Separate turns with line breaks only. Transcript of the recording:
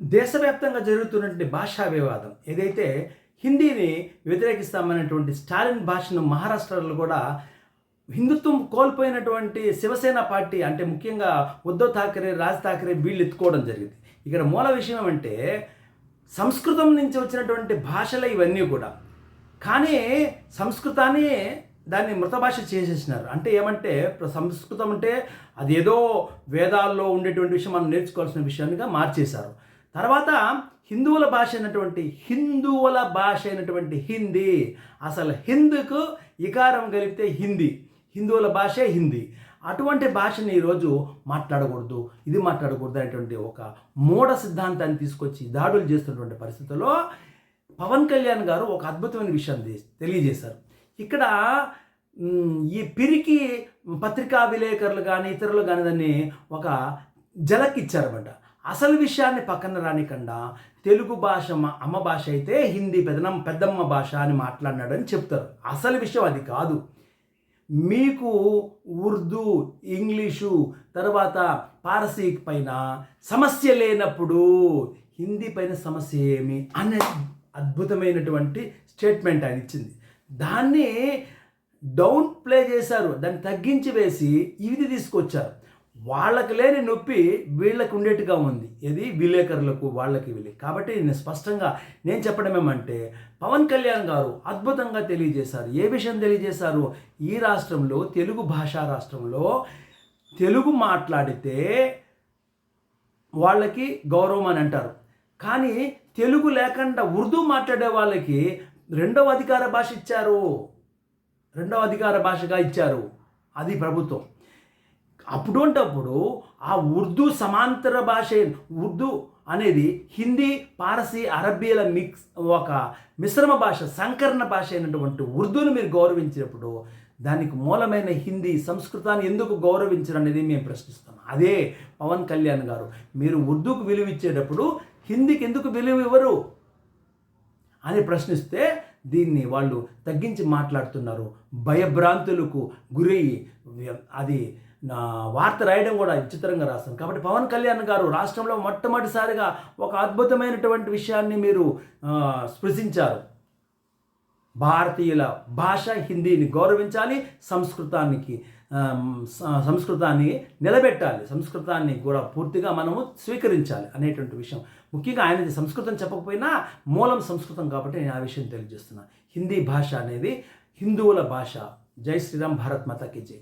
దేశవ్యాప్తంగా జరుగుతున్నటువంటి భాషా వివాదం. ఏదైతే హిందీని వ్యతిరేకిస్తామనేటువంటి స్టాలిన్ భాషను మహారాష్ట్రలో కూడా హిందుత్వం కోల్పోయినటువంటి శివసేన పార్టీ అంటే ముఖ్యంగా ఉద్ధవ్ ఠాకరే రాజ్ ఠాకరే వీళ్ళు ఎత్తుకోవడం జరిగింది. ఇక్కడ మూల విషయం ఏమంటే సంస్కృతం నుంచి వచ్చినటువంటి భాషలు ఇవన్నీ కూడా. కానీ సంస్కృతాన్ని దాన్ని మృత భాష చేసేసినారు. అంటే ఏమంటే సంస్కృతం అంటే అదేదో వేదాల్లో ఉండేటువంటి విషయం మనం నేర్చుకోవాల్సిన విషయాన్నిగా మార్చేశారు. తర్వాత హిందువుల భాష అయినటువంటి హిందువుల భాష అయినటువంటి హిందీ. అసలు హిందూకు ఇకారం కలిపితే హిందీ హిందువుల భాషే హిందీ. అటువంటి భాషని ఈరోజు మాట్లాడకూడదు ఇది మాట్లాడకూడదు అనేటువంటి ఒక మూఢ సిద్ధాంతాన్ని తీసుకొచ్చి దాడులు చేస్తున్నటువంటి పరిస్థితుల్లో పవన్ కళ్యాణ్ గారు ఒక అద్భుతమైన విషయం తెలియజేశారు. ఇక్కడ ఈ పిరికి పత్రికా విలేకరులు కానీ ఇతరులు కానీ దాన్ని ఒక జలక్ ఇచ్చారన్నమాట. అసలు విషయాన్ని పక్కన రానికుండా తెలుగు భాష మా అమ్మ భాష అయితే హిందీ పెదనం పెద్దమ్మ భాష అని మాట్లాడినాడని చెప్తారు. అసలు విషయం అది కాదు. మీకు ఉర్దూ ఇంగ్లీషు తర్వాత పారసీ పైన సమస్య లేనప్పుడు హిందీ పైన సమస్య ఏమి అనే అద్భుతమైనటువంటి స్టేట్మెంట్ ఆయన ఇచ్చింది. దాన్ని డౌన్ ప్లే చేశారు. దాన్ని తగ్గించి వేసి ఇది తీసుకొచ్చారు. వాళ్ళకి లేని నొప్పి వీళ్ళకి ఉండేట్టుగా ఉంది. ఇది విలేకరులకు వాళ్ళకి వీళ్ళకి. కాబట్టి నేను స్పష్టంగా నేను చెప్పడం ఏమంటే పవన్ కళ్యాణ్ గారు అద్భుతంగా తెలియజేశారు. ఏ విషయం తెలియజేశారు? ఈ రాష్ట్రంలో తెలుగు భాషా రాష్ట్రంలో తెలుగు మాట్లాడితే వాళ్ళకి గౌరవం అని అంటారు. కానీ తెలుగు లేకుండా ఉర్దూ మాట్లాడే వాళ్ళకి రెండవ అధికార భాష ఇచ్చారు. రెండవ అధికార భాషగా ఇచ్చారు. అది ప్రభుత్వం. అప్పుడుంటప్పుడు ఆ ఉర్దూ సమాంతర భాష ఉర్దూ అనేది హిందీ పారసీ అరబీల మిక్స్ ఒక మిశ్రమ భాష సంకరణ భాష అయినటువంటి ఉర్దూను మీరు గౌరవించినప్పుడు దానికి మూలమైన హిందీ సంస్కృతాన్ని ఎందుకు గౌరవించరు అనేది మేము ప్రశ్నిస్తాం అదే పవన్ కళ్యాణ్ గారు మీరు ఉర్దూకు విలువ ఇచ్చేటప్పుడు హిందీకి ఎందుకు విలువ ఇవ్వరు అని ప్రశ్నిస్తే దీన్ని వాళ్ళు తగ్గించి మాట్లాడుతున్నారు. భయభ్రాంతులకు గురయ్యి అది వార్త రాయడం కూడా విచిత్రంగా రాస్తాను కాబట్టి పవన్ కళ్యాణ్ గారు రాష్ట్రంలో మొట్టమొదటిసారిగా ఒక అద్భుతమైనటువంటి విషయాన్ని మీరు స్పృశించారు. భారతీయుల భాష హిందీని గౌరవించాలి సంస్కృతానికి సంస్కృతాన్ని నిలబెట్టాలి సంస్కృతాన్ని కూడా పూర్తిగా మనము స్వీకరించాలి అనేటువంటి విషయం. ముఖ్యంగా ఆయనది సంస్కృతం చెప్పకపోయినా మూలం సంస్కృతం కాబట్టి నేను ఆ విషయం తెలియజేస్తున్నాను హిందీ భాష అనేది హిందువుల భాష. జై శ్రీరామ్ భారత్ మాతకి జై.